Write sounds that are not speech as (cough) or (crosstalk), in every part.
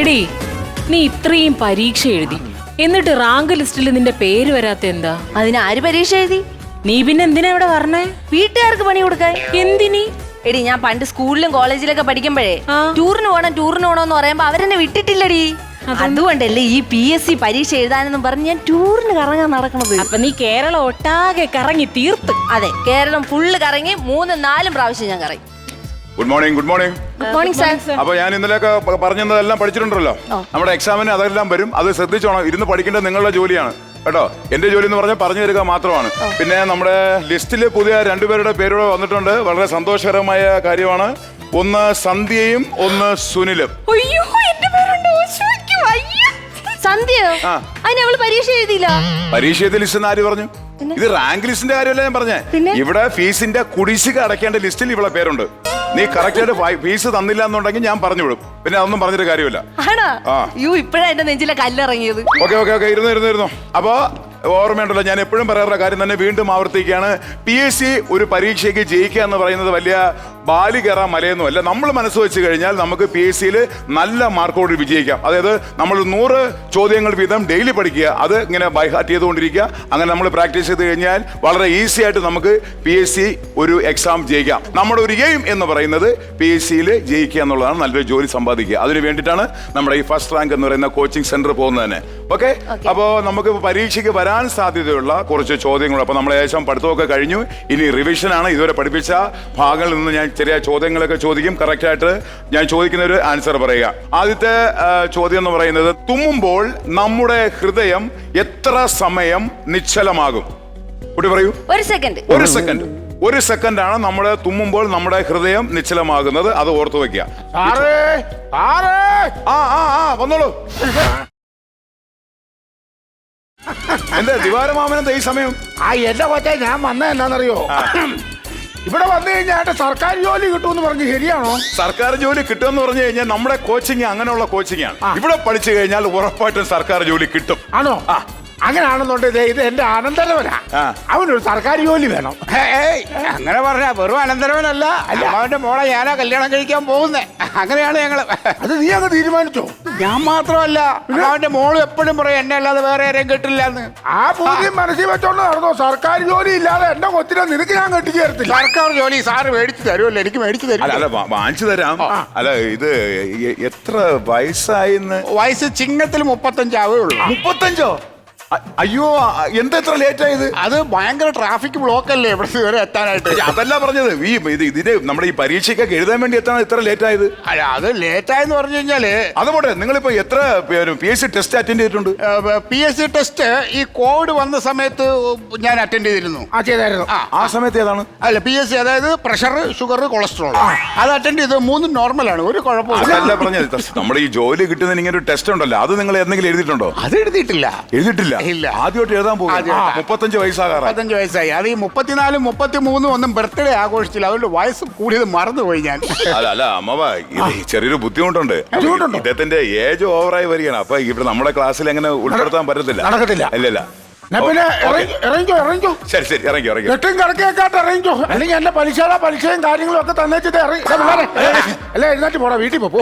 എടി നീ ഇത്രയും പരീക്ഷ എഴുതി. എന്നിട്ട് റാങ്ക് ലിസ്റ്റിൽ നിന്റെ പേര് വരാത്ത എന്താ? അതിന് ആര് പരീക്ഷ എഴുതി? നീ പിന്നെ എന്തിനാ ഇവിടെ പറഞ്ഞേ വീട്ടുകാർക്ക് പണി കൊടുക്കാൻ. എന്തിനി? എടി ഞാൻ പണ്ട് സ്കൂളിലും കോളേജിലൊക്കെ പഠിക്കുമ്പോഴേ. ടൂറിന് പോണം ടൂറിന് പോണം എന്ന് പറയുമ്പോ അവരെന്നെ വിട്ടിട്ടില്ലടി. അതുകൊണ്ടല്ലേ ഈ പി എസ് സി പരീക്ഷ എഴുതാനെന്നും പറഞ്ഞ് ഞാൻ ടൂറിന് കറങ്ങാൻ നടക്കണത്. അപ്പൊ നീ കേരളം ഒട്ടാകെ കറങ്ങി തീർത്ത്. അതെ കേരളം ഫുള്ള് കറങ്ങി മൂന്ന് നാലും പ്രാവശ്യം ഞാൻ കറങ്ങി. Good morning good morning morning sir അപ്പൊ ഞാൻ ഇന്നലെയൊക്കെ പറഞ്ഞതെല്ലാം പഠിച്ചിട്ടുണ്ടല്ലോ. നമ്മുടെ എക്സാമിന് അതെല്ലാം വരും. അത് ശ്രദ്ധിച്ചോണം. ഇരുന്ന് പഠിക്കേണ്ടത് നിങ്ങളുടെ ജോലിയാണ്. കേട്ടോ? എന്റെ ജോലി എന്ന് പറഞ്ഞാൽ പറഞ്ഞു തരിക മാത്രമാണ്. പിന്നെ നമ്മുടെ ലിസ്റ്റിൽ പുതിയ രണ്ടുപേരുടെ പേരൂടെ വന്നിട്ടുണ്ട്. വളരെ സന്തോഷകരമായ കാര്യമാണ്. ഒന്ന് സന്ധ്യയും ഒന്ന് സുനിലും. അയ്യോ എന്റെ പേരുണ്ടോ? ശ്ശോ, അയ്യോ. സന്ധ്യയോ ആ. അതിന് അവൾ പരീക്ഷ എഴുതിയില്ല. പരീക്ഷയുടെ ലിസ്റ്റ് ആര് പറഞ്ഞു? ഇത് റാങ്ക് ലിസ്റ്റിന്റെ കാര്യമല്ല ഞാൻ പറഞ്ഞേ. ഇവിടെ ഫീസിന്റെ കുടിശ്ശിക അടക്കേണ്ട ലിസ്റ്റിൽ ഇവിടെ പേരുണ്ട്. നീ കറക്റ്റ് ആയിട്ട് ഫൈ- ഫീസ് തന്നില്ല എന്നുണ്ടെങ്കിൽ ഞാൻ പറഞ്ഞു വിടും. പിന്നെ അതൊന്നും പറഞ്ഞിട്ട് കാര്യമില്ല. ആണോ? ആ. അയ്യോ ഇപ്പഴാ എന്റെ നെഞ്ചിലെ കല്ലിറങ്ങിയത്. ഓക്കെ ഓക്കെ ഓക്കെ ഇരുന്നു ഇരുന്നു ഇരുന്നു. അപ്പോൾ ഓർമ്മയുണ്ടല്ലോ ഞാൻ എപ്പോഴും പറയാറുള്ള കാര്യം തന്നെ വീണ്ടും ആവർത്തിക്കുകയാണ്. പി എസ് സി ഒരു പരീക്ഷയ്ക്ക് ജയിക്കുക എന്ന് പറയുന്നത് വലിയ ബാലി കയറാൻ മലയൊന്നും അല്ല. നമ്മൾ മനസ്സ് വെച്ച് കഴിഞ്ഞാൽ നമുക്ക് പി എസ് സിയിൽ നല്ല മാർക്കോട് വിജയിക്കാം. അതായത് നമ്മൾ നൂറ് ചോദ്യങ്ങൾ വീതം ഡെയിലി പഠിക്കുക. അത് ഇങ്ങനെ ബൈഹാർട്ട് ചെയ്തുകൊണ്ടിരിക്കുക. അങ്ങനെ നമ്മൾ പ്രാക്ടീസ് ചെയ്ത് കഴിഞ്ഞാൽ വളരെ ഈസി ആയിട്ട് നമുക്ക് പി എസ് സി ഒരു എക്സാം ജയിക്കാം. നമ്മുടെ ഒരു എയിം എന്ന് പറയുന്നത് പി എസ് സിയിൽ ജയിക്കുക എന്നുള്ളതാണ് നല്ലൊരു ജോലി സമ്പാദിക്കുക. അതിന് വേണ്ടിയിട്ടാണ് നമ്മുടെ ഈ ഫസ്റ്റ് റാങ്ക് എന്ന് പറയുന്ന കോച്ചിങ് സെന്റർ പോകുന്നത് തന്നെ ഓക്കെ അപ്പോൾ നമുക്ക് പരീക്ഷയ്ക്ക് വരാൻ സാധ്യതയുള്ള കുറച്ച് ചോദ്യങ്ങൾ. അപ്പോൾ നമ്മൾ ഏകദേശം പഠിത്തമൊക്കെ കഴിഞ്ഞു. ഇനി റിവിഷനാണ് ഇതുവരെ പഠിപ്പിച്ച ഭാഗങ്ങളിൽ നിന്ന് ഞാൻ ചെറിയ ചോദ്യങ്ങളൊക്കെ ചോദിക്കും. കറക്റ്റ് ആയിട്ട് ഞാൻ ചോദിക്കുന്ന ഒരു ആൻസർ പറയുക. ആദ്യത്തെ ചോദ്യം എന്ന് പറയുന്നത് തുമ്മുമ്പോൾ നമ്മുടെ ഹൃദയം എത്ര സമയം നിശ്ചലമാകും? കുട്ടി പറയൂ. ഒരു സെക്കൻഡ് ഒരു സെക്കൻഡ് ഒരു സെക്കൻഡ് ആണ് നമ്മൾ തുമ്മുമ്പോൾ നമ്മുടെ ഹൃദയം നിശ്ചലമാകുന്നത്. അത് ഓർത്തു വെക്കുക. ആ ആ ആ വന്നോളൂ. എന്താ ദിവാരമാമനെന്താ ഈ സമയം? ആ എന്റെ കൊച്ചെ ഞാൻ വന്ന എന്നാന്നറിയോ ഇവിടെ വന്നു കഴിഞ്ഞാൽ സർക്കാർ ജോലി കിട്ടുമെന്ന് പറഞ്ഞു ശരിയാണോ? സർക്കാർ ജോലി കിട്ടുമെന്ന് പറഞ്ഞു കഴിഞ്ഞാൽ നമ്മുടെ കോച്ചിങ് അങ്ങനെയുള്ള കോച്ചിങ് ആണ്. ഇവിടെ പഠിച്ചു കഴിഞ്ഞാൽ ഉറപ്പായിട്ടും സർക്കാർ ജോലി കിട്ടും. ആണോ? ആ. അങ്ങനെയാണെന്നുണ്ടെങ്കിൽ ഇത് എന്റെ അനന്തരവനാ. അവനൊരു സർക്കാർ ജോലി വേണം. ഏയ് അങ്ങനെ പറഞ്ഞ വെറും അനന്തരവനല്ല അവന്റെ മോളെ ഞാനാ കല്യാണം കഴിക്കാൻ പോകുന്നേ. അങ്ങനെയാണ് ഞങ്ങൾ. അത് നീ അങ്ങ് തീരുമാനിച്ചോ? ഞാൻ മാത്രമല്ല. അവന്റെ മോൾ എപ്പോഴും പറയും എന്നെ അല്ലാതെ വേറെ ആരെയും കിട്ടില്ല എന്ന് ആ. ബോധ്യം മനസ്സിൽ വെച്ചോണ്ട് നടന്നോ? സർക്കാർ ജോലി ഇല്ലാതെ എന്റെ കൊച്ചിനെ നിനക്ക് ഞാൻ കെട്ടിച്ചു തരത്തില്ല. സർക്കാർ ജോലി സാറ് മേടിച്ചു തരുമല്ലോ എനിക്ക് മേടിച്ചു അല്ല തരും അല്ല വാ- വാങ്ങിച്ചു തരാം. അല്ല ഇത് എ- എത്ര വയസ്സായിന്ന്? വയസ്സ് ചിങ്ങത്തിൽ മുപ്പത്തഞ്ചാവേ ഉള്ളൂ. മുപ്പത്തഞ്ചോ? അയ്യോ എന്താ ഇത്ര ലേറ്റ് ആയത്? അത് ഭയങ്കര ട്രാഫിക് ബ്ലോക്ക് അല്ലേ ഇവിടെ വരെ എത്താനായിട്ട്? അതല്ല പറഞ്ഞത്. ഈ ഇത് ഇതിന് നമ്മുടെ ഈ പരീക്ഷയ്ക്കൊക്കെ എഴുതാൻ വേണ്ടി എത്താൻ ഇത്ര ലേറ്റ് ആയത്? അല്ല അത് ലേറ്റായെന്ന് പറഞ്ഞു കഴിഞ്ഞാൽ അതുപോട്ടെ നിങ്ങളിപ്പോ എത്ര P S C test attend ചെയ്തിട്ടുണ്ട്? പി എസ് സി ടെസ്റ്റ് ഈ കോവിഡ് വന്ന സമയത്ത് ഞാൻ അറ്റൻഡ് ചെയ്തിരുന്നു. ആ ചെയ്തായിരുന്നു. ആ. സമയത്ത് ഏതാണ്? അല്ല പി എസ് സി അതായത് പ്രഷർ ഷുഗർ കൊളസ്ട്രോൾ അത് അറ്റൻഡ് ചെയ്ത് മൂന്നും നോർമലാണ് ഒരു കുഴപ്പമില്ല പറഞ്ഞത്. നമ്മുടെ ഈ ജോലി കിട്ടുന്നതിന് ഇങ്ങനെ ഒരു ടെസ്റ്റ് ഉണ്ടല്ലോ. അത് നിങ്ങൾ എന്തെങ്കിലും എഴുതിയിട്ടുണ്ടോ? അത് എഴുതിയിട്ടില്ല. എഴുതിയിട്ടില്ല. ഇല്ല. ആദ്യമായിട്ട് എഴുതാൻ പോകും ആദ്യമായിട്ടാ. മുപ്പത്തഞ്ച് വയസ്സാകാറായി. മുപ്പത്തഞ്ച് വയസ്സായി. അത് ഈ മുപ്പത്തിനാലും മുപ്പത്തിമൂന്നും ഒന്നും ബർത്ത്ഡേ ആഘോഷിച്ചില്ല. അതുകൊണ്ട് വയസ്സ് കൂടിയത് മറന്നുപോയി ഞാൻ. അല്ല അല്ല അമ്മവാ ഇത് ചെറിയൊരു ബുദ്ധിമുട്ടുണ്ട്. ഇദ്ദേഹത്തിന്റെ ഏജ് ഓവറായി വരികയാണ്. അപ്പൊ ഇവിടെ നമ്മുടെ ക്ലാസ്സിൽ എങ്ങനെ ഉൾപ്പെടുത്താൻ പറ്റത്തില്ല. നടക്കത്തില്ല. എന്നാ പിന്നെ. ഇറങ്ങിക്കോ ഇറങ്ങിക്കോ. ശരി ശരി ഇറങ്ങി ഇറങ്ങി എട്ടും കിടക്കേക്കാട്ട് ഇറങ്ങിക്കോ. അല്ലെങ്കിൽ എന്റെ പലിശയുടെ പലിശയും കാര്യങ്ങളും ഒക്കെ തന്നേച്ചിട്ട് ഇറങ്ങി അല്ല എഴുന്നേറ്റ് പോടാ വീട്ടിൽ പോ?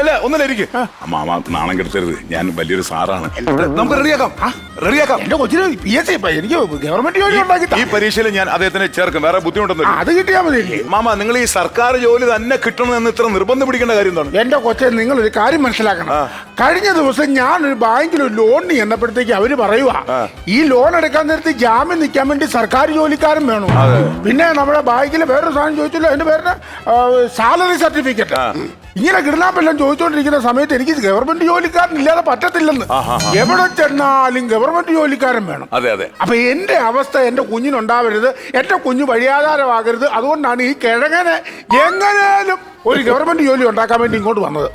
അല്ല ഒന്നല്ല ഇരിക്കും. അമ്മ നാണം കെടുത്തരുത്. ഞാൻ വലിയൊരു സാറാണ്. നമുക്ക് റെഡിയാക്കാം റെഡിയാക്കാം എന്റെ കൊച്ചിന് പി എസ് സി എനിക്ക് ഗവൺമെന്റ് ജോലി ഉണ്ടാക്കി ഈ പരീക്ഷയിൽ ഞാൻ അദ്ദേഹത്തിനെ ചേർക്കും. വേറെ ബുദ്ധിമുട്ടൊന്നും അത് കിട്ടിയാ മതി മാമ നിങ്ങൾ ഈ സർക്കാർ ജോലി തന്നെ കിട്ടണമെന്ന് ഇത്ര നിർബന്ധം പിടിക്കേണ്ട കാര്യം എന്താണ്? എന്റെ കൊച്ചെ നിങ്ങൾ ഒരു കാര്യം മനസ്സിലാക്കണം. കഴിഞ്ഞ ദിവസം ഞാൻ ഒരു ബാങ്കിൽ ഒരു ലോണിന് ചെന്നപ്പോഴത്തേക്ക് അവർ പറയുക ഈ ലോൺ എടുക്കാൻ നേരത്ത് ജാമ്യം നിൽക്കാൻ വേണ്ടി സർക്കാർ ജോലിക്കാരൻ വേണം. പിന്നെ നമ്മുടെ ബാങ്കിൽ വേറൊരു സാധനം ചോദിച്ചല്ലോ എന്റെ പേര് സാലറി സർട്ടിഫിക്കറ്റ് ഇങ്ങനെ കിടനാപ്പെല്ലാം ചോദിച്ചുകൊണ്ടിരിക്കുന്ന സമയത്ത് എനിക്ക് ഗവൺമെന്റ് ജോലിക്കാരൻ ഇല്ലാതെ പറ്റത്തില്ലെന്ന്. എവിടെ ചെന്നാലും ഗവൺമെന്റ് ജോലിക്കാരൻ വേണം. അതെ അതെ. അപ്പൊ എന്റെ അവസ്ഥ എന്റെ കുഞ്ഞിനുണ്ടാവരുത് എന്റെ കുഞ്ഞ് വഴിയാധാരമാകരുത് അതുകൊണ്ടാണ് ഈ കിഴങ്ങനെ എങ്ങനെയാലും ഒരു ഗവൺമെന്റ് ജോലി ഉണ്ടാക്കാൻ വേണ്ടി ഇങ്ങോട്ട് വന്നത്.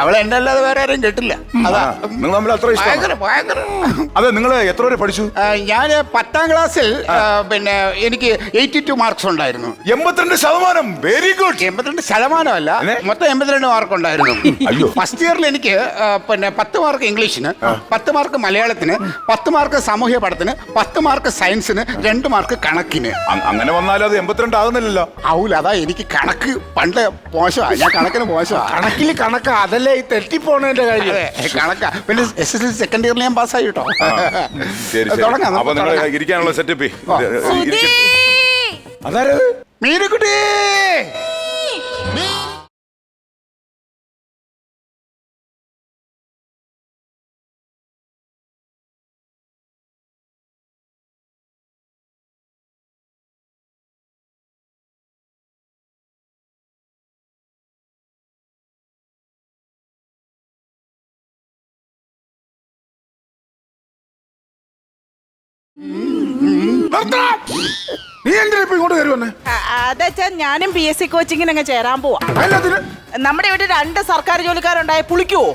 അവൾ എന്നെ അല്ലാതെ വേറെ ആരും കേട്ടില്ല. അതാ. നിങ്ങൾ തമ്മിൽ അത്ര ഭയങ്കര ഭയങ്കര. അതെ നിങ്ങൾ എത്ര വരെ പഠിച്ചു? ഞാൻ പത്താം ക്ലാസ്സിൽ ആ, പിന്നെ എനിക്ക് എയ്റ്റി ടു മാർക്സ് ഉണ്ടായിരുന്നു. എൺപത്തിരണ്ട് ശതമാനം. വെരി ഗുഡ് എൺപത്തിരണ്ട് ശതമാനമല്ല? മൊത്തം എൺപത്തിരണ്ട് മാർക്ക് ഉണ്ടായിരുന്നു. അയ്യോ. ഫസ്റ്റ് ഇയറിൽ എനിക്ക് ആ, പിന്നെ പത്ത് മാർക്ക് ഇംഗ്ലീഷിന് പത്ത് മാർക്ക് മലയാളത്തിന് പത്ത് മാർക്ക് സാമൂഹ്യ പഠത്തിന് പത്ത് മാർക്ക് സയൻസിന് രണ്ട് മാർക്ക് കണക്കിന്. അങ്ങനെ വന്നാലും അത് എൺപത്തിരണ്ട് ആകുന്നില്ലല്ലോ. ഔല അതാ എനിക്ക് കണക്ക് പണ്ട് മോശമാണ് ഞാൻ കണക്കിന് മോശമാണ് കണക്കിൽ കണക്ക്. അതല്ലേ ഈ തെറ്റിപ്പോണതിന്റെ കാര്യം? കണക്കാ. പിന്നെ എസ് എസ് എൽ സെക്കൻഡ് ഇയറിൽ ഞാൻ പാസ്സായി കേട്ടോ ശരി ശരി. തുടങ്ങാം, അപ്പൊ നിങ്ങൾ തുടങ്ങാം. ഇരിക്കാനുള്ള സെറ്റപ്പ്! അതാരത്? മീനുക്കുട്ടി! നിർത്തണം. നീ എന്തിനാ ഇപ്പൊ ഇങ്ങോട്ട് കയറി വന്നേ? അതെച്ചാ ഞാനും പി എസ് സി കോച്ചിങ്ങിന് അങ്ങ് ചേരാൻ പോവാ. അതിനകത്തിന് നമ്മുടെ ഇവിടെ രണ്ട് സർക്കാർ ജോലിക്കാരുണ്ടായ പുളിക്കുവോ?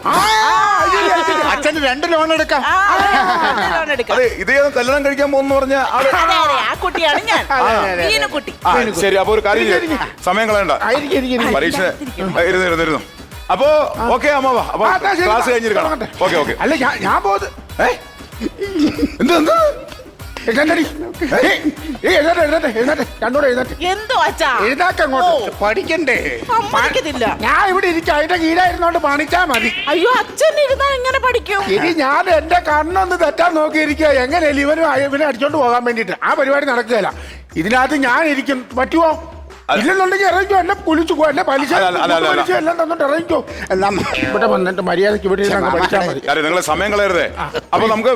അതില്ല. അച്ഛന് രണ്ട് ലോൺ എടുക്കാം. ആ, രണ്ട് loan എടുക്കാം. അതെ ഇത് ഏതോ കല്യാണം കഴിക്കാൻ പോകുന്ന പറഞ്ഞ ആൾ? അതെ അതെ ആ കുട്ടിയാണ് ഞാൻ. മീനുക്കുട്ടി. ആ ശരി അപ്പൊ ഒരു കാര്യം ചെയ്യ്. സമയം കളയണ്ട. പരീക്ഷ ഇരുന്നു ഇരുന്നു ഇരുന്നു. അപ്പൊ ഓക്കെ അമ്മാവാ അപ്പൊ ആ, എന്നാ ശരി, ക്ലാസ് കഴിഞ്ഞിരിക്കണം. തുടങ്ങട്ടെ. Okay okay. അല്ല ഞാൻ ഞാൻ പോകുന്നത് എന്ത് എന്ത്? എഴുന്നേറ്റടി. ഏയ്, ഏയ്, എഴുന്നേറ്റ്, എഴുന്നേറ്റ്, എഴുന്നേറ്റ്. രണ്ടൂടെ എഴുന്നേറ്റ്. എന്തോ അച്ഛാ? എഴുന്നേറ്റ് അങ്ങോട്ട്. പഠിക്കണ്ടേ? ഞാൻ ഇവിടെ ഇരിക്കും. അതിന്റെ കീഴായിരുന്നോണ്ട് പണിച്ചാ മതി. അയ്യോ അച്ഛൻ ഇരുന്നാ എങ്ങനെ പഠിക്കും? ഇനി ഞാൻ എന്റെ കണ്ണൊന്ന് തെറ്റാൻ നോക്കിയിരിക്കുക. എങ്ങനെ ഇവനും ഇവനെ അടിച്ചോണ്ട് പോകാൻ വേണ്ടിട്ട് ആ പരിപാടി നടക്കുകയല്ല. ഇതിനകത്ത് ഞാൻ ഇരിക്കും. പറ്റുമോ ഇല്ലെന്നുണ്ടെങ്കിൽ ഇറങ്ങിക്കോ എന്നെ കുലിച്ചു പോ എന്നെ പലിശ. പലിശ എല്ലാം തന്നിട്ട് ഇറങ്ങിക്കോ. ഇവിടെ വന്നിട്ട് മര്യാദയ്ക്ക് ഇവിടെ ഇരുന്ന് പഠിച്ചാൽ മതി. കാര്യം നിങ്ങൾ സമയം കളയരുതേ. അപ്പൊ നമുക്ക്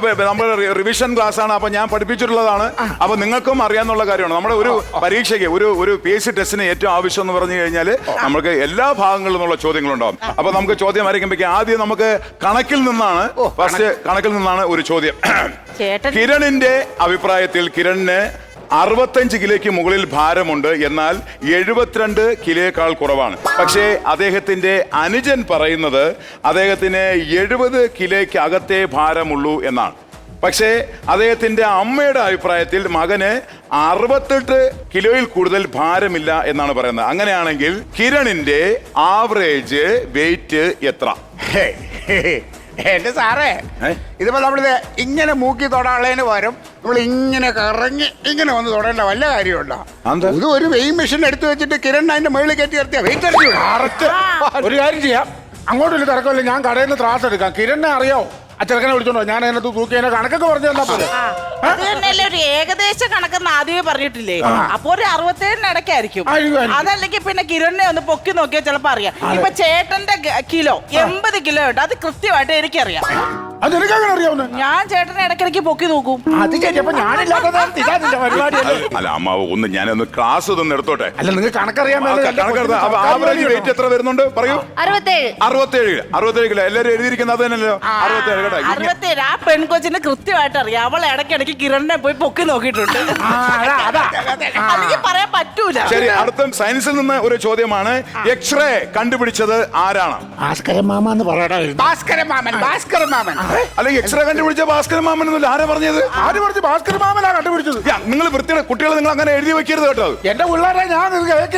റി- റിവിഷൻ ക്ലാസ് ആണ് അപ്പൊ ഞാൻ പഠിപ്പിച്ചിട്ടുള്ളതാണ്. അപ്പൊ നിങ്ങൾക്കും അറിയാന്നുള്ള കാര്യമാണ്. നമ്മുടെ ഒരു പരീക്ഷയ്ക്ക് ഒരു ഒരു പി എസ് സി ടെസ്റ്റിന് ഏറ്റവും ആവശ്യം എന്ന് പറഞ്ഞു കഴിഞ്ഞാൽ നമുക്ക് എല്ലാ ഭാഗങ്ങളിൽ നിന്നുള്ള ചോദ്യങ്ങളുണ്ടാവും. അപ്പൊ നമുക്ക് ചോദ്യം ആയിരിക്കുമ്പോഴേക്കും ആദ്യം നമുക്ക് കണക്കിൽ നിന്നാണ് ഫസ്റ്റ് കണക്കിൽ നിന്നാണ് ഒരു ചോദ്യം. കിരണിന്റെ അഭിപ്രായത്തിൽ കിരണിന് അറുപത്തഞ്ച് കിലോയ്ക്ക് മുകളിൽ ഭാരമുണ്ട്. എന്നാൽ എഴുപത്തിരണ്ട് കിലോയേക്കാൾ കുറവാണ്. പക്ഷേ അദ്ദേഹത്തിന്റെ അനുജൻ പറയുന്നത് അദ്ദേഹത്തിന് എഴുപത് കിലോയ്ക്ക് അകത്തേ ഭാരമുള്ളൂ എന്നാണ്. പക്ഷേ അദ്ദേഹത്തിന്റെ അമ്മയുടെ അഭിപ്രായത്തിൽ മകന് അറുപത്തെട്ട് കിലോയിൽ കൂടുതൽ ഭാരമില്ല എന്നാണ് പറയുന്നത്. അങ്ങനെയാണെങ്കിൽ കിരണിന്റെ ആവറേജ് വെയിറ്റ് എത്ര. എന്റെ സാറേ ഇതുപോലെ ഇതിപ്പോ നമ്മളിത് ഇങ്ങനെ മൂക്കി തൊടാളേന് വരും നമ്മൾ ഇങ്ങനെ കറങ്ങി ഇങ്ങനെ വന്ന് തൊടേണ്ട വല്ല കാര്യമുണ്ടോ? ഇത് ഒരു വെയിൻ മെഷീൻ എടുത്തു വെച്ചിട്ട് കിരൺ അതിന്റെ മുകളിൽ കയറ്റി നിർത്തിയ വെയിറ്റ് ഒരു കാര്യം ചെയ്യാം. അങ്ങോട്ടൊരു തിരക്കമില്ല. ഞാൻ കടയിൽ നിന്ന് ത്രാസ് എടുക്കാം. കിരണിനെ അറിയാവോ? ആ ചെറുക്കനെ വിളിച്ചോണ്ടോ ഞാൻ അതിനകത്ത് തൂക്കി അതിനെ കണക്കൊക്കെ പറഞ്ഞു തന്നാ പോലെ ഏകദേശ കണക്കെന്ന് ആദ്യമേ പറഞ്ഞിട്ടില്ലേ? അപ്പൊ ഒരു അറുപത്തേഴിന് ഇടയ്ക്കായിരിക്കും. അതല്ലെങ്കിൽ പിന്നെ കിരണിനെ ഒന്ന് പൊക്കി നോക്കിയാൽ ചിലപ്പോ അറിയാം. ഇപ്പൊ ചേട്ടന്റെ കിലോ എൺപത് കിലോ ഉണ്ട് അത് കൃത്യമായിട്ട് എനിക്കറിയാം. ഞാൻ ചേട്ടനെ ഇടയ്ക്കിടയ്ക്ക് പൊക്കി നോക്കും. അത് ശരി അപ്പൊ ഞാനില്ലാത്ത നേരത്ത് ഇതാ നിന്റെ (laughs) പരിപാടി അല്ലേ? അമ്മാവ് ഒന്ന് ഞാനൊന്ന് ക്ലാസ് ഇതൊന്ന് എടുത്തോട്ടെ? അല്ല നിങ്ങൾ കണക്കറിയാൻ ആവറേജ് വെയിറ്റ് എത്ര വരുന്നുണ്ട്? പറയൂ. അറുപത്തേഴ്. അറുപത്തേഴ് കിലോ അറുപത്തേഴ് കിലോ. എല്ലാരും എഴുതിയിരിക്കുന്നത് അത് തന്നെയല്ലോ അറുപത്തേഴ് കേട്ടോ അറുപത്തേഴ്. ആ പെൺകൊച്ചിന് കൃത്യമായിട്ട് അറിയാം. അവൾ ഇടയ്ക്കിടയ്ക്ക് കിരണിനെ പോയി പൊക്കി നോക്കിയിട്ടുണ്ട്. അല്ലെങ്കിൽ പറയാൻ പറ്റൂല. ശരി അടുത്ത സയൻസിൽ നിന്ന് ഒരു ചോദ്യമാണ്. എക്സ്റേ കണ്ടുപിടിച്ചത് ആരാണ്? ഭാസ്കരൻ മാമ എന്ന് പറയടാ ഭാസ്കരൻ മാമൻ ഭാസ്കരൻ മാമൻ. അല്ലെങ്കിൽ എക്സ്റേ കണ്ടുപിടിച്ച ഭാസ്കരൻ മാമൻ എന്നല്ല ആരാ പറഞ്ഞത്? ആര് പറഞ്ഞു ഭാസ്കരൻ മാമനാ കണ്ടുപിടിച്ചത്? നിങ്ങൾ വൃത്തിയുടെ കുട്ടികളെ നിങ്ങൾ അങ്ങനെ എഴുതി വെക്കരുത് കേട്ടോ. എന്റെ പിള്ളേരെ ഞാൻ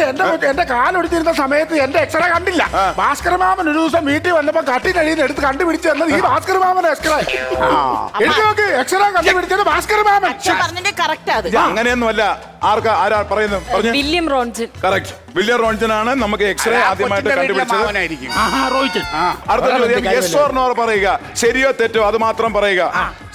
എന്റെ എന്റെ കാലൊടിച്ചിരുന്ന സമയത്ത് എന്റെ എക്സ്റേ കണ്ടില്ല. ഭാസ്കര മാമൻ ഒരു ദിവസം വീട്ടിൽ വന്നപ്പോ കട്ടിനടിയിൽ എടുത്ത് കണ്ടുപിടിച്ചു തന്നത് ഈ ഭാസ്കര മാമൻ എക്സ്റേ എഴുതി നോക്ക്. എക്സ്റേ കണ്ടുപിടിച്ചത് ഭാസ്കര മാമൻ. പറഞ്ഞതിന്റെ കറക്റ്റ് അത്. അങ്ങനെയൊന്നുമല്ല. ആർക്കാ ആരാ പറയുന്നത്? പറഞ്ഞു. വില്യം റോൺജൻ കറക്റ്റ് വില്യം ആണ് നമുക്ക് എക്സ്റേ ആദ്യമായിട്ട് കണ്ടുപിടിച്ചത്. ആഹാ റോഹിത് അടുത്ത ചോദ്യം യെസ് ഓർ നോർ പറയുക. ശരിയോ തെറ്റോ അത് മാത്രം പറയുക.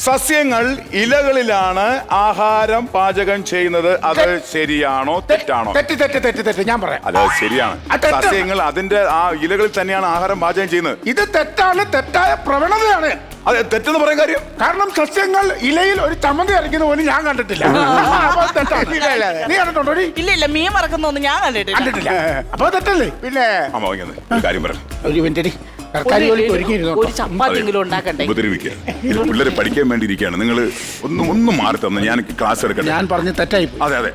സസ്യങ്ങൾ ഇലകളിലാണ് ആഹാരം പാചകം ചെയ്യുന്നത്. അത് ശരിയാണോ തെറ്റാണോ? തെറ്റ് തെറ്റ് തെറ്റ് തെറ്റ്. ഞാൻ പറയാം. അല്ല ശരിയാണ്. സസ്യങ്ങൾ അതിന്റെ ആ ഇലകളിൽ തന്നെയാണ് ആഹാരം പാചകം ചെയ്യുന്നത്. ഇത് തെറ്റാണ് തെറ്റായ പ്രവണതയാണ്. അതെ തെറ്റെന്ന് പറയാൻ കാര്യം? കാരണം സസ്യങ്ങൾ ഇലയിൽ ഒരു ചമ്മന്തി അരയ്ക്കുന്ന പോലും ഞാൻ കണ്ടിട്ടില്ല. അപ്പൊ നീ കണ്ടിട്ടുണ്ടോ? നീ? ഇല്ല ഇല്ല മീൻ മറക്കുന്നൊന്നും ഞാൻ കണ്ടിട്ടില്ല. കണ്ടിട്ടില്ല. അപ്പൊ തെറ്റല്ലേ? പിന്നെ അമ്മ വാങ്ങിയത് ഒരു കാര്യം പറയാം ഒരു മിനിറ്റ് സർക്കാർ ജോലിക്ക് ഒരുങ്ങിയിരുന്നു ഒരു ചപ്പാത്തിയെങ്കിലും ഉണ്ടാക്കണ്ടേ? ഉപദ്രവിക്കുക. ഇത് പിള്ളേര് പഠിക്കാൻ വേണ്ടി ഇരിക്കുകയാണ് നിങ്ങൾ ഒന്നും ഒന്ന് മാറി തന്നെ ഞാൻ ക്ലാസ് എടുക്കട്ടെ. ഞാൻ പറഞ്ഞ് തെറ്റായി പോയി. അതെ അതെ.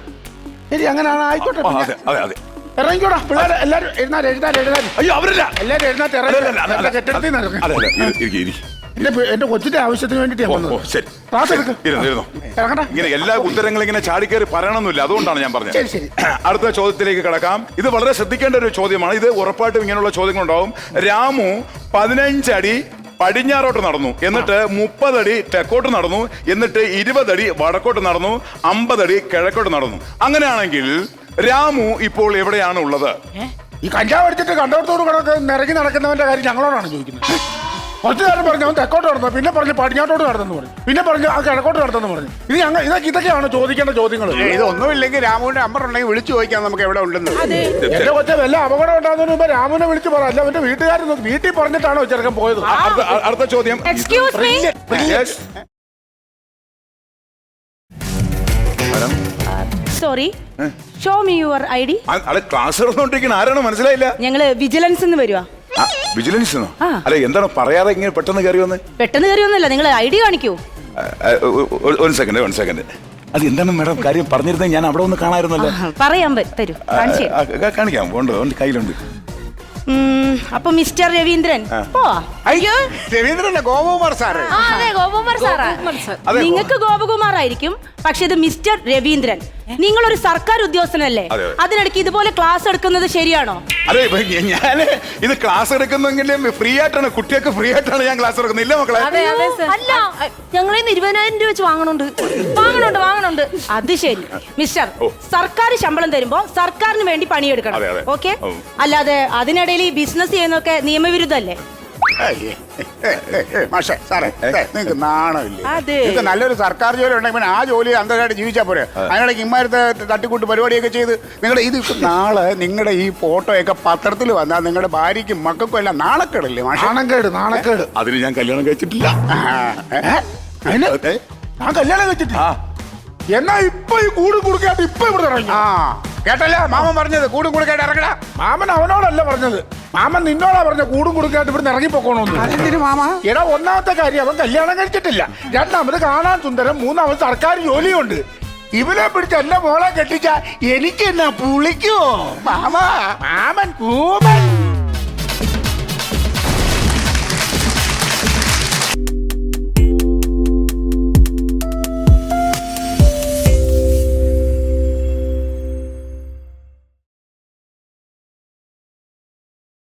ശരി അങ്ങനെയാണ് ആയിക്കോട്ടെ ആ, പിന്നെ. അതെ അതെ അതെ. ഇറങ്ങിക്കോടാ പിള്ളേരെ എല്ലാരും എഴുന്നാൻ എഴുതാൻ എഴുതാൻ അയ്യോ അവരല്ല. എല്ലാരും എഴുന്നേറ്റ് അല്ല, അല്ല, അല്ല, അല്ല, കെട്ടിടത്തിൽ നിന്ന് ഇറങ്ങ്. അതെ അതെ ഇരി- ഇരിക്ക്, ഇരി. എന്റെ എന്റെ കൊച്ചിന്റെ ആവശ്യത്തിന് വേണ്ടിട്ട് ഓ, ശരി. ക്ലാസ് എടുക്ക്. ഇരുന്നു ഇരുന്നു. ഇറങ്ങടാ ഇങ്ങനെ എല്ലാ ഉത്തരങ്ങളും ഇങ്ങനെ ചാടിക്കേറി പറയണമെന്നില്ല അതുകൊണ്ടാണ് ഞാൻ പറഞ്ഞത്. ശരി, ശരി. അടുത്ത ചോദ്യത്തിലേക്ക് കിടക്കാം. ഇത് വളരെ ശ്രദ്ധിക്കേണ്ട ഒരു ചോദ്യമാണ്. ഇത് ഉറപ്പായിട്ടും ഇങ്ങനെയുള്ള ചോദ്യങ്ങൾ ഉണ്ടാവും രാമു പതിനഞ്ചടി പടിഞ്ഞാറോട്ട് നടന്നു. എന്നിട്ട് മുപ്പതടി തെക്കോട്ട് നടന്നു. എന്നിട്ട് ഇരുപതടി വടക്കോട്ട് നടന്നു. അമ്പതടി കിഴക്കോട്ട് നടന്നു. അങ്ങനെയാണെങ്കിൽ രാമു ഇപ്പോൾ എവിടെയാണ് ഉള്ളത്? ഈ കഞ്ചാവ് അടിച്ചിട്ട് കണ്ടോടത്തോട് കിടക്ക് നിറങ്ങി നടക്കുന്നവന്റെ കാര്യം ഞങ്ങളോടാണ് ചോദിക്കുന്നത്. കുറച്ചു നേരം പറഞ്ഞു അവൻ തെക്കോട്ട് നടന്നു? പിന്നെ പറഞ്ഞു പടിഞ്ഞാട്ടോട്ട് നടന്നെന്ന് പറഞ്ഞു. പിന്നെ പറഞ്ഞു ആ കിഴക്കോട്ട് നടന്നെന്ന് പറഞ്ഞു. ഇത് ഞങ്ങൾ ഇതൊക്കെ ഇതൊക്കെയാണ് ചോദിക്കേണ്ട ചോദ്യങ്ങൾ ഏ, ഇതൊന്നുമില്ലെങ്കിൽ രാമുവിന്റെ നമ്പർ ഉണ്ടെങ്കിൽ വിളിച്ചു ചോദിക്കാം നമുക്ക് എവിടെ ഉണ്ടെന്ന്. എന്റെ കൊച്ച വല്ല അപകടം ഉണ്ടാകുന്നതിന് മുമ്പ് രാമനെ വിളിച്ചു പറ. അല്ല അവന്റെ വീട്ടുകാരൻ നോക്കി വീട്ടിൽ പറഞ്ഞിട്ടാണോ ചെറുക്കൻ പോയത്? അടുത്ത അടുത്ത ചോദ്യം. Excuse me sorry show me your I D class നടന്നുകൊണ്ടിരിക്കുന്ന ആരാണ് മനസ്സിലായില്ല. ഞങ്ങൾ വിജിലൻസ് എന്ന് വരുവാ. വിജിലൻസ്. അല്ല എന്താണ് പറയാതെ ഇങ്ങനെ പെട്ടെന്ന് കയറി വന്ന്? പെട്ടെന്ന് കയറിയൊന്നുമില്ല നിങ്ങൾ ഐ ഡി കാണിക്കൂ. ഒരു സെക്കൻഡ് ഒരു സെക്കൻഡ് അത് എന്താണ് മാഡം കാര്യം പറഞ്ഞിരുന്നത് ഞാൻ അവിടെ ഒന്ന് കാണാമായിരുന്നല്ലോ പറയാം പറയാൻ തരൂ കാണിക്കാം. ഉണ്ട് ഉണ്ട് കയ്യിലുണ്ട്. അപ്പൊ മിസ്റ്റർ രവീന്ദ്രൻ അയ്യോ. രവീന്ദ്രൻ ഗോപകുമാർ സാർ ആ അതെ ഗോപകുമാർ സാറാ. നിങ്ങൾക്ക് ഗോപകുമാർ ആയിരിക്കും പക്ഷെ ഇത് മിസ്റ്റർ രവീന്ദ്രൻ. നിങ്ങൾ ഒരു സർക്കാർ ഉദ്യോഗസ്ഥനല്ലേ? അതെ, അതെ. അതിനിടയ്ക്ക് ഇതുപോലെ ക്ലാസ് എടുക്കുന്നത് ശരിയാണോ? അതെ ഇപ്പൊ ഞാൻ ഇത് ക്ലാസ് എടുക്കുന്നെങ്കിലും ഫ്രീ ആയിട്ടാണ്. കുട്ടികൾക്ക് ഫ്രീ ആയിട്ടാണ് ഞാൻ ക്ലാസ് എടുക്കുന്നത്. ഇല്ല മക്കളെ? അതെ അതെ സർ അല്ല. ഞങ്ങൾ നിന്ന് ഇരുപതിനായിരം രൂപ വെച്ച് വാങ്ങണുണ്ട്. വാങ്ങണുണ്ട് വാങ്ങണുണ്ട്. അത് ശരി. മിസ്റ്റർ ഓ. സർക്കാർ ശമ്പളം തരുമ്പോ സർക്കാരിന് വേണ്ടി പണിയെടുക്കണം. അതെ. ഓക്കെ. അല്ലാതെ അതിനിടയിൽ ഈ ബിസിനസ് ചെയ്യുന്നൊക്കെ നിയമവിരുദ്ധല്ലേ? മാഷെ സാറേ നിങ്ങൾക്ക് നാണമില്ലേ? അതെ. നിങ്ങൾക്ക് നല്ലൊരു സർക്കാർ ജോലി ഉണ്ടെങ്കിൽ പിന്നെ ആ ജോലി അന്തരായിട്ട് ജീവിച്ചാൽ പോരെ. അതിനിടയ്ക്ക് ഇമ്മാരത്തെ തട്ടിക്കൂട്ട് പരിപാടിയൊക്കെ ചെയ്ത് നിങ്ങളുടെ ഇത് നാളെ നിങ്ങളുടെ ഈ ഫോട്ടോയൊക്കെ പത്രത്തിൽ വന്നാൽ നിങ്ങളുടെ ഭാര്യയ്ക്കും മക്കൾക്കും എല്ലാം നാണക്കേടല്ലേ മാഷെ? നാണക്കേട് നാണക്കേട്. അതിന് ഞാൻ കല്യാണം കഴിച്ചിട്ടില്ല. ആ, ഏ? ഏ? അതിന്? ഞാൻ കല്യാണം കഴിച്ചിട്ടില്ല. ആ. എന്നാ ഇപ്പൊ ഈ കൂട് കുടുക്കാട്ട് ഇപ്പൊ ഇവിടെ ഇറങ്ങി. ആ. കേട്ടല്ലോ? മാമൻ പറഞ്ഞത് കൂടും കുടുക്കായിട്ട് ഇറങ്ങടാ. മാമൻ അവനോടല്ല പറഞ്ഞത്. മാമൻ നിന്നോടാ പറഞ്ഞ കൂടും കുടുക്കായിട്ട് ഇവിടെ ഇറങ്ങി പോക്കോണോന്ന് അതെന്തിനു മാമ? എടാ ഒന്നാമത്തെ കാര്യം അവൻ കല്യാണം കഴിച്ചിട്ടില്ല. രണ്ടാമത് കാണാൻ സുന്ദരം മൂന്നാമത് സർക്കാർ ജോലിയുണ്ട്. ഇവനെ പിടിച്ച് എന്നെ മോളെ കെട്ടിച്ച എനിക്ക് എന്നാ പുളിക്കോ? മാമ. മാമൻ കൂമൻ.